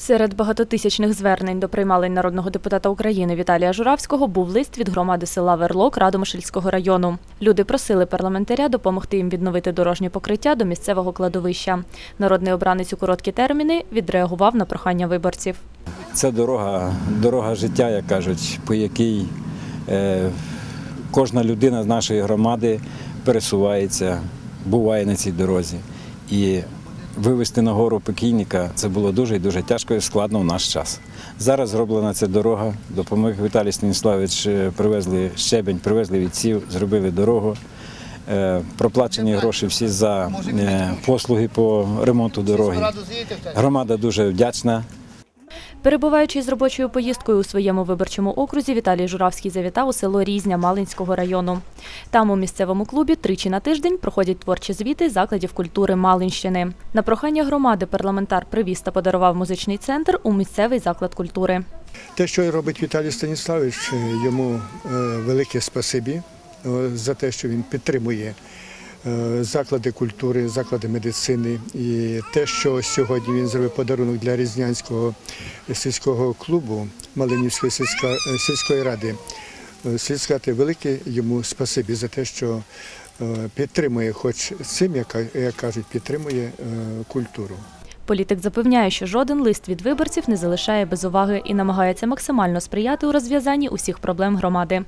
Серед багатотисячних звернень до приймалень народного депутата України Віталія Журавського був лист від громади села Верлок Радомишльського району. Люди просили парламентаря допомогти їм відновити дорожнє покриття до місцевого кладовища. Народний обранець у короткі терміни відреагував на прохання виборців. Це дорога, дорога життя, як кажуть, по якій е, кожна людина з нашої громади пересувається, буває на цій дорозі. І вивезти на гору покійника це було дуже і дуже тяжко і складно в наш час. Зараз зроблена ця дорога. Допомог Віталій Станіславович, е, привезли щебень, привезли відсів, зробили дорогу. Е, Проплачені гроші всі за е, послуги по ремонту дороги. Громада дуже вдячна. Перебуваючи з робочою поїздкою у своєму виборчому окрузі, Віталій Журавський завітав у село Різня Малинського району. Там у місцевому клубі тричі на тиждень проходять творчі звіти закладів культури Малинщини. На прохання громади парламентар привіз та подарував музичний центр у місцевий заклад культури. Те, що робить Віталій Станіславович, е, йому е, велике спасибі е, за те, що він підтримує заклади культури, заклади медицини. І те, що сьогодні він зробив подарунок для Різнянського сільського клубу Малинівської сільська- е, сільської ради. Е, сказати, велике йому спасибі за те, що е, підтримує, хоч цим, як кажуть, підтримує е, культуру. Політик запевняє, що жоден лист від виборців не залишає без уваги і намагається максимально сприяти у розв'язанні усіх проблем громади.